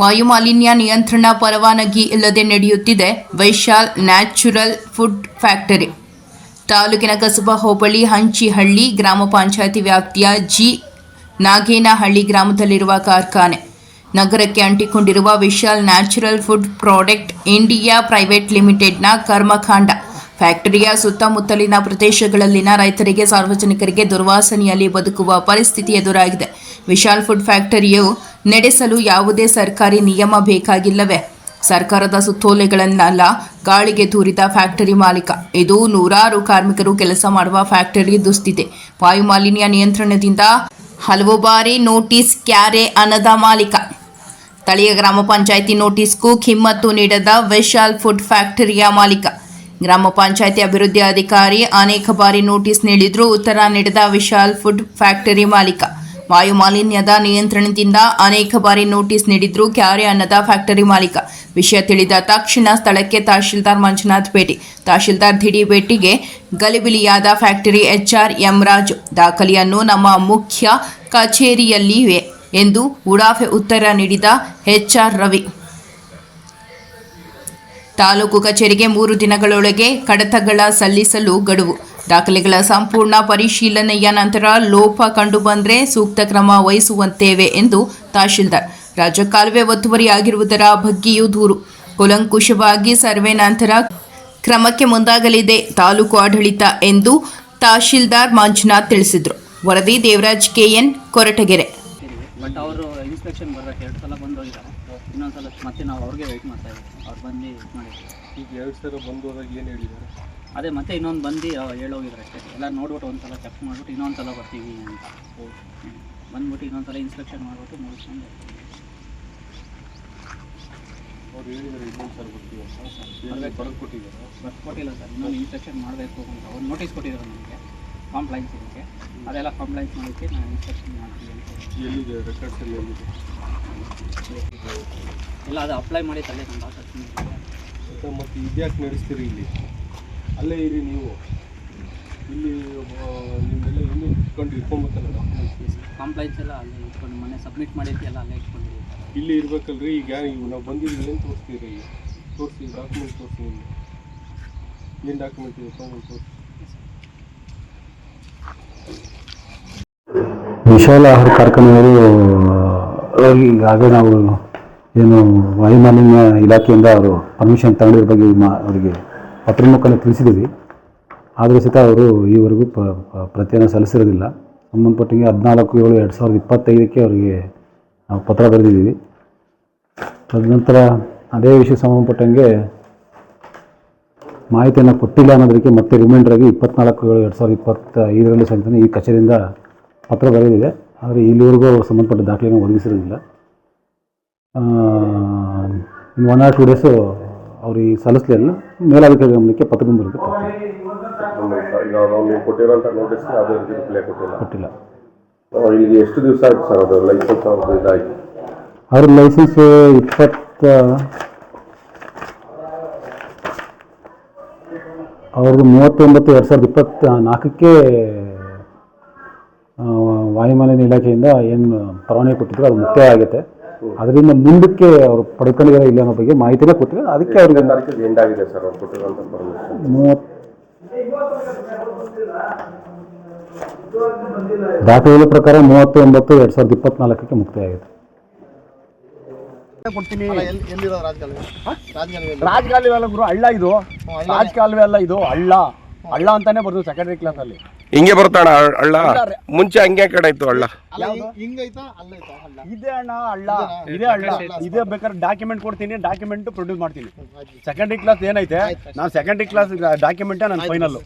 ವಾಯು ಮಾಲಿನ್ಯ ನಿಯಂತ್ರಣ ಪರವಾನಗಿ ಇಲ್ಲದೆ ನಡೆಯುತ್ತಿದೆ. Vaishal natural food factory. ತಾಲೂಕಿನ ಕಸಬಾ ಹೋಬಳಿ ಹಂಚಿಹಳ್ಳಿ ಗ್ರಾಮ ಪಂಚಾಯತಿ ವ್ಯಾಪ್ತಿಯ ಜಿ. ನಾಗೇನಹಳ್ಳಿ ಗ್ರಾಮದಲ್ಲಿರುವ ಕಾರ್ಖಾನೆ. ನಗರಕ್ಕೆ ಅಂಟಿಕೊಂಡಿರುವ Vishal natural food product India private ಲಿಮಿಟೆಡ್ನ ಕರ್ಮಕಾಂಡ. ಫ್ಯಾಕ್ಟರಿಯ ಸುತ್ತಮುತ್ತಲಿನ ಪ್ರದೇಶಗಳಲ್ಲಿನ ರೈತರಿಗೆ ಸಾರ್ವಜನಿಕರಿಗೆ ದುರ್ವಾಸನೆಯಲ್ಲಿ ಬದುಕುವ ಪರಿಸ್ಥಿತಿ ಎದುರಾಗಿದೆ. ವಿಶಾಲ್ ಫುಡ್ ಫ್ಯಾಕ್ಟರಿಯು ನಡೆಸಲು ಯಾವುದೇ ಸರ್ಕಾರಿ ನಿಯಮ ಬೇಕಾಗಿಲ್ಲವೇ. ಸರ್ಕಾರದ ಸುತ್ತೋಲೆಗಳನ್ನೆಲ್ಲ ಗಾಳಿಗೆ ತೂರಿದ ಫ್ಯಾಕ್ಟರಿ ಮಾಲೀಕ. ಇದು ನೂರಾರು ಕಾರ್ಮಿಕರು ಕೆಲಸ ಮಾಡುವ ಫ್ಯಾಕ್ಟರಿ ದುಸ್ಥಿತಿ. ವಾಯುಮಾಲಿನ್ಯ ನಿಯಂತ್ರಣದಿಂದ ಹಲವು ಬಾರಿ ನೋಟಿಸ್ ಕ್ಯಾರೆ ಅನ್ನದ ಮಾಲೀಕ. ಸ್ಥಳೀಯ ಗ್ರಾಮ ಪಂಚಾಯಿತಿ ನೋಟಿಸ್ಗೂ ಕಿಮ್ಮತ್ತು ನೀಡದ ವಿಶಾಲ್ ಫುಡ್ ಫ್ಯಾಕ್ಟರಿಯ ಮಾಲೀಕ. ಗ್ರಾಮ ಪಂಚಾಯಿತಿ ಅಭಿವೃದ್ಧಿ ಅಧಿಕಾರಿ ಅನೇಕ ಬಾರಿ ನೋಟಿಸ್ ನೀಡಿದ್ರೂ ಉತ್ತರ ನೀಡದ ವಿಶಾಲ್ ಫುಡ್ ಫ್ಯಾಕ್ಟರಿ ಮಾಲೀಕ. ವಾಯು ಮಾಲಿನ್ಯದ ನಿಯಂತ್ರಣದಿಂದ ಅನೇಕ ಬಾರಿ ನೋಟಿಸ್ ನೀಡಿದ್ರು ಕ್ಯಾರೆ ಅನ್ನದ ಫ್ಯಾಕ್ಟರಿ ಮಾಲೀಕ. ವಿಷಯ ತಿಳಿದ ತಕ್ಷಣ ಸ್ಥಳಕ್ಕೆ ತಹಶೀಲ್ದಾರ್ ಮಂಜುನಾಥ್ ಭೇಟಿ. ತಹಶೀಲ್ದಾರ್ ದಿಢಿ ಭೇಟಿಗೆ ಗಲಿಬಿಲಿಯಾದ ಫ್ಯಾಕ್ಟರಿ ಎಚ್ಆರ್ ಯಮರಾಜ್ ದಾಖಲೆಯನ್ನು ನಮ್ಮ ಮುಖ್ಯ ಕಚೇರಿಯಲ್ಲಿವೆ ಎಂದು ಉಡಾಫೆ ಉತ್ತರ ನೀಡಿದ ಎಚ್ಆರ್ ರವಿ. ತಾಲೂಕು ಕಚೇರಿಗೆ ಮೂರು ದಿನಗಳೊಳಗೆ ಕಡತಗಳ ಸಲ್ಲಿಸಲು ಗಡುವು. ದಾಖಲೆಗಳ ಸಂಪೂರ್ಣ ಪರಿಶೀಲನೆಯ ನಂತರ ಲೋಪ ಕಂಡುಬಂದರೆ ಸೂಕ್ತ ಕ್ರಮ ವಹಿಸುವಂತೇವೆ ಎಂದು ತಹಶೀಲ್ದಾರ್. ರಾಜ್ಯ ಕಾಲುವೆ ಒತ್ತುವರಿಯಾಗಿರುವುದರ ಬಗ್ಗೆಯೂ ದೂರು. ಕುಲಂಕುಷವಾಗಿ ಸರ್ವೆ ನಂತರ ಕ್ರಮಕ್ಕೆ ಮುಂದಾಗಲಿದೆ ತಾಲೂಕು ಆಡಳಿತ ಎಂದು ತಹಶೀಲ್ದಾರ್ ಮಂಜುನಾಥ್ ತಿಳಿಸಿದರು. ವರದಿ ದೇವರಾಜ್ ಕೆಎನ್ ಕೊರಟಗೆರೆ. ಬಟ್ ಅವರು ಇನ್ಸ್ಪೆಕ್ಷನ್ ಬರ್ಬೇಕು ಎರಡು ಸಲ ಬಂದು ಹೋಗಿದ್ದಾರೆ ಇನ್ನೊಂದು ಸಲ ಮತ್ತೆ ನಾವು ಅವ್ರಿಗೆ ವೆಯ್ಟ್ ಮಾಡ್ತಾ ಇದ್ದೀವಿ ಅವ್ರು ಬಂದು ಇದು ಮಾಡಿದ್ರು. ಈಗ ಎರಡು ಸಲ ಬಂದು ಹೋದಾಗ ಏನು ಹೇಳಿದ್ದಾರೆ ಅದೇ ಮತ್ತೆ ಇನ್ನೊಂದು ಬಂದು ಹೇಳೋಗಿದ್ರು ಅಷ್ಟೇ. ಎಲ್ಲ ನೋಡ್ಬಿಟ್ಟು ಒಂದು ಸಲ ಚೆಕ್ ಮಾಡ್ಬಿಟ್ಟು ಇನ್ನೊಂದು ಸಲ ಬರ್ತೀವಿ ಅಂತ. ಬಂದ್ಬಿಟ್ಟು ಇನ್ನೊಂದು ಸಲ ಇನ್ಸ್ಪೆಕ್ಷನ್ ಮಾಡ್ಬಿಟ್ಟು ಮುಗಿಸ್ಕೊಂಡು ಅವ್ರು ಹೇಳಿದ್ದಾರೆ ಇನ್ನೊಂದು ಸಲ ಬರ್ತೀವಿ ಅಂತ. ಬರ್ಬೇಕು. ಬರೆದು ಕೊಟ್ಟಿದ್ದಾರೆ? ಬರ್ದು ಕೊಟ್ಟಿಲ್ಲ ಸರ್. ಇನ್ನೊಂದು ಇನ್ಸ್ಪೆಕ್ಷನ್ ಮಾಡಬೇಕು ಅಂತ. ಒಂದು ನೋಟಿಸ್ ಕೊಟ್ಟಿದ್ದಾರೆ ನನಗೆ ಕಾಂಪ್ಲೈನ್ಸ್ ಇದಕ್ಕೆ. ಅದೆಲ್ಲ ಕಾಂಪ್ಲೈನ್ಸ್ ಮಾಡೋಕ್ಕೆ ನಾನು ಇನ್ಸ್ಪೆಕ್ಷನ್ ಮಾಡ್ತೀನಿ ಅಂತ ಎಲ್ಲಿದೆ? ರೆಕಾರ್ಡ್ಸ್ ಎಲ್ಲ ಎಲ್ಲಿದೆ? ಇಲ್ಲ ಅದು ಅಪ್ಲೈ ಮಾಡಿ ತಲೆ ನಮ್ಮ ಮತ್ತೆ ಇದ್ಯಾಕೆ ನಡೆಸ್ತೀರಿ ಇಲ್ಲಿ. ಅಲ್ಲೇ ಇರಿ ನೀವು. ಇಲ್ಲಿ ನಿಮ್ಮೆಲ್ಲ ಇನ್ನೂ ಇಟ್ಕೊಂಡು ಇಟ್ಕೊಂಬೇಕಲ್ಲ ಡಾಕ್ಯುಮೆಂಟ್ಸ್ ಕಂಪ್ಲೈಂಟ್ಸ್ ಎಲ್ಲ ಅಲ್ಲೇ ಇಟ್ಕೊಂಡು ಮನೆ ಸಬ್ಮಿಟ್ ಮಾಡಿದ್ದು ಎಲ್ಲ ಅಲ್ಲೇ ಇಟ್ಕೊಂಡಿದ್ದೀವಿ ಇಲ್ಲಿ ಇರ್ಬೇಕಲ್ರಿ ಈಗ ಇವು ನಾವು ಬಂದಿದ್ದೀವಿ ಏನು ತೋರಿಸ್ತೀರಿ? ಈಗ ತೋರಿಸಿ ಡಾಕ್ಯುಮೆಂಟ್ ತೋರಿಸಿ ನಿಮ್ಮ ಏನು ಡಾಕ್ಯುಮೆಂಟ್ ಇದೆ? ತೊಗೊಂಡು ತೋರಿಸಿ ವಿಶಾಲ ಆಹಾರ ಕಾರ್ಖಾನೆಯವರು ಈಗಾಗಲೇ ನಾವು ಏನು ವಾಯುಮಾಲಿನ್ಯ ಇಲಾಖೆಯಿಂದ ಅವರು ಪರ್ಮಿಷನ್ ತಗೊಂಡಿರೋ ಬಗ್ಗೆ ಮಾ- ಅವರಿಗೆ ಪತ್ರ ಮುಖಾಂತರ ತಿಳಿಸಿದ್ದೀವಿ. ಆದರೂ ಸಹಿತ ಅವರು ಈವರೆಗೂ ಪ ಪ್ರತಿಯನ್ನು ಸಲ್ಲಿಸಿರೋದಿಲ್ಲ. ಸಂಬಂಧಪಟ್ಟಿಗೆ ಹದಿನಾಲ್ಕು, ಏಳು, ಎರಡು ಸಾವಿರದ ಇಪ್ಪತ್ತೈದಕ್ಕೆ ಅವರಿಗೆ ನಾವು ಪತ್ರ ಬರೆದಿದ್ದೀವಿ. ತದನಂತರ ಅದೇ ವಿಷಯಕ್ಕೆ ಸಂಬಂಧಪಟ್ಟಂಗೆ ಮಾಹಿತಿಯನ್ನು ಕೊಟ್ಟಿಲ್ಲ ಅನ್ನೋದಕ್ಕೆ ಮತ್ತೆ ರಿಮೈಂಡರ್ ಆಗಿ ಇಪ್ಪತ್ನಾಲ್ಕು, ಏಳು, ಎರಡು ಸಾವಿರದ ಇಪ್ಪತ್ತ ಐದರಲ್ಲಿ ಸಹಿತ ಈ ಕಚೇರಿಯಿಂದ ಪತ್ರ ಬರೆದಿದೆ. ಆದರೆ ಇಲ್ಲಿವರೆಗೂ ಅವರು ಸಂಬಂಧಪಟ್ಟ ದಾಖಲೆಯನ್ನು ಒದಗಿಸಿರೋದಿಲ್ಲ. ಇನ್ನು ಒನ್ ಆರ್ ಟು ಡೇಸು ಅವ್ರಿಗೆ ಸಲ್ಲಿಸಲಿಲ್ಲ ಮೇಲಾಧಿಕಾರಿ ಗಮನಕ್ಕೆ ಪತ್ರ ಬರೋದಕ್ಕೆ ಈಗ ನಾವು ಕೊಟ್ಟಿರೋಂಥ ನೋಟಿಸ್ಗೆ ಯಾವುದೇ ರೀತಿ ರಿಪ್ಲೈ ಕೊಟ್ಟಿಲ್ಲ. ಕೊಟ್ಟಿಲ್ಲ. ಆ, ಎಷ್ಟು ದಿವಸ ಆಯ್ತು ಸರ್ ಅದು ಲೈಸೆನ್ಸ್ ಅವ್ರದ್ದು ಇದಾಗಿ? ಅವ್ರ ಲೈಸೆನ್ಸ್ ಇಪ್ಪತ್ತ ಅವ್ರದ್ದು ಮೂವತ್ತೊಂಬತ್ತು ಎರಡು ಸಾವಿರದ ಇಪ್ಪತ್ತ ನಾಲ್ಕಕ್ಕೆ ವಾಯುಮಾಲಿನ್ಯ ಇಲಾಖೆಯಿಂದ ಏನು ಪರವಾನಗಿ ಕೊಟ್ಟಿದ್ರು ಅದು ಮುಕ್ತಾಯ ಆಗುತ್ತೆ. ಅದರಿಂದ ಮುಂದಕ್ಕೆ ಅವರು ಪಡ್ಕೊಂಡಿದ್ದಾರೆ ಇಲ್ಲ ಅನ್ನೋ ಬಗ್ಗೆ ಮಾಹಿತಿನೇ ಕೊಟ್ಟಿದೆ ಅದಕ್ಕೆ ಅವ್ರಿಗೆ ತಾರೀಕಿಗೆ ಎಂಡ್ ಆಗಿದೆ ಸರ್ ಅವ್ರು ಕೊಟ್ಟಿರೋಂಥ ಪರ್ಮಿಷನ್ ಮೂವತ್ತು ದಾಖಲೆಗಳ ಪ್ರಕಾರ ಮೂವತ್ತು ಒಂಬತ್ತು ಎರಡು ಸಾವಿರದ ಇಪ್ಪತ್ನಾಲ್ಕಕ್ಕೆ ಮುಕ್ತಾಯ ಆಗಿದೆ. ಕೊಡ್ತೀನಿ. ರಾಜಕಾಲುವೆ? ಅಲ್ಲ ಗುರು ಹಳ್ಳ ಇದು. ರಾಜಕಾಲುವೆ ಅಲ್ಲ ಇದು ಹಳ್ಳ. ಹಳ್ಳ ಅಂತಾನೆ ಬರ್ತದೆ ಸೆಕೆಂಡರಿ ಕ್ಲಾಸ್ ಅಲ್ಲಿ. ಹಿಂಗೆ ಬರ್ತಾಣ ಅಳ್ಳ? ಮುಂಚೆ ಹಂಗೆ ಕಡೆ ಇತ್ತು ಅಳ್ಳ. ಇದೇ ಅಣ್ಣ ಹಳ್ಳ ಇದೇ ಹಳ್ಳ ಇದೇ ಬೇಕಾದ್ರೆ ಡಾಕ್ಯುಮೆಂಟ್ ಕೊಡ್ತೀನಿ ಡಾಕ್ಯುಮೆಂಟ್ ಪ್ರೊಡ್ಯೂಸ್ ಮಾಡ್ತೀನಿ. ಸೆಕೆಂಡರಿ ಕ್ಲಾಸ್ ಏನೈತೆ? ನಾನು ಸೆಕೆಂಡರಿ ಕ್ಲಾಸ್ ಡಾಕ್ಯುಮೆಂಟೇ ನನ್ನ ಫೈನಲ್